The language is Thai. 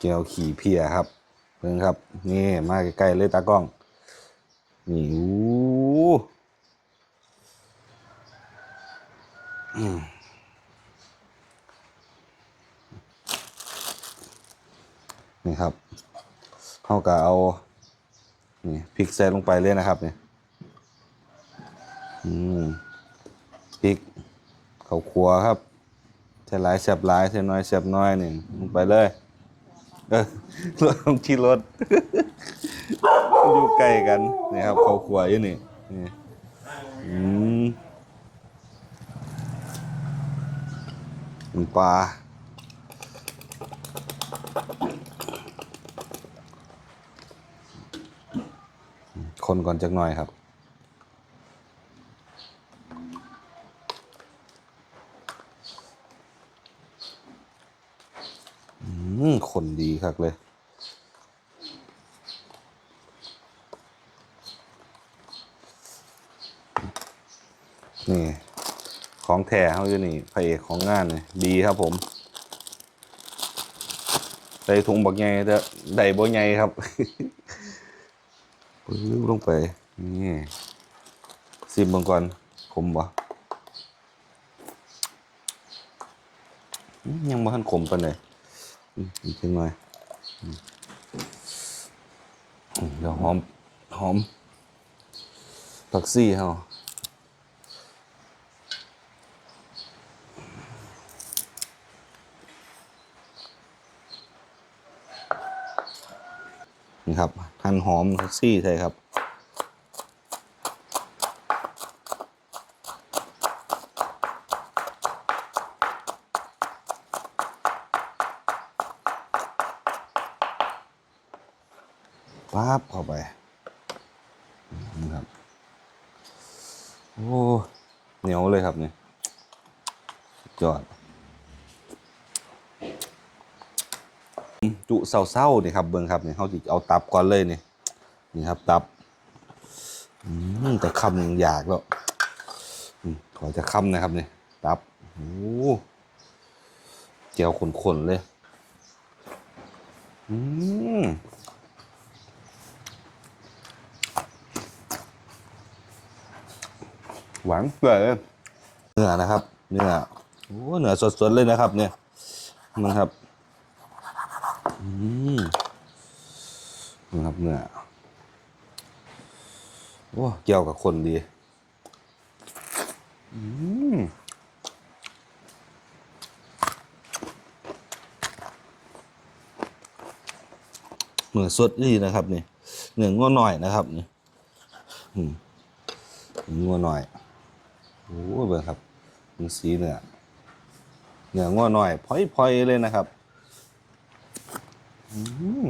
แก้วขี่เพียครับเพิ่งครับ นี่มาใกล้ๆเลยตากล้อง นี่อู้นี่ครับเขาก็เอา นี่พริกใส่ลงไปเลยนะครับเนี่ยอืมพริกข้าวคั่วครับใส่หลายแสบหลายใส่น้อยแสบน้อยนี่ลงไปเลย เออรถต้องขี่รถ อยู่ใกล้กันนี่ครับเขาวคั่วอยู่นี่นี่อืมปลาคนก่อนจักหน่อยครับ คนดีครับเลย นี่ ของแท้เขาอยู่นี่พระเอกของงานนี่ดีครับผมใส่ถุงบักใหญ่แต่ได้บ่ใหญ่ครับปื้อลงไป นี่ซิมบางก่อนขมบ่ยังบ่ทันขมปานใด อีกจังหน่อยเดี๋ยวหอม หอม ผักซี่เฮาครับ หั่นหอมแท็กซี่ใช่ครับ ปั๊บเข้าไปนี่ครับโอ้เหนียวเลยครับเนี่สุดยอด จุเศร้าๆนี่ครับเบิ่งครับเนี่ยเขาจิเอาตับก่อนเลยเนี่ยนี่ครับตับอืมแต่คำยังอยากแล้วขอจะคำนะครับเนี่ยตับโอ้เจียวขนๆเลย อืม หวานเปื่อยเลยเนื้อนะครับ เนื้อโอ้เนื้อสดๆเลยนะครับ เนี่ยมันครับอืมนะครับเนื้อโอ้เกี่ยวกับคนดีอืมเนื้อสดดีนะครับนี่เนื้องัวหน่อยนะครับนี่อืมงัวหน่อย โอ้เบิ่งครับมันสีเนื้อเนื้อง้อหน่อยพอยๆเลยนะครับ อืม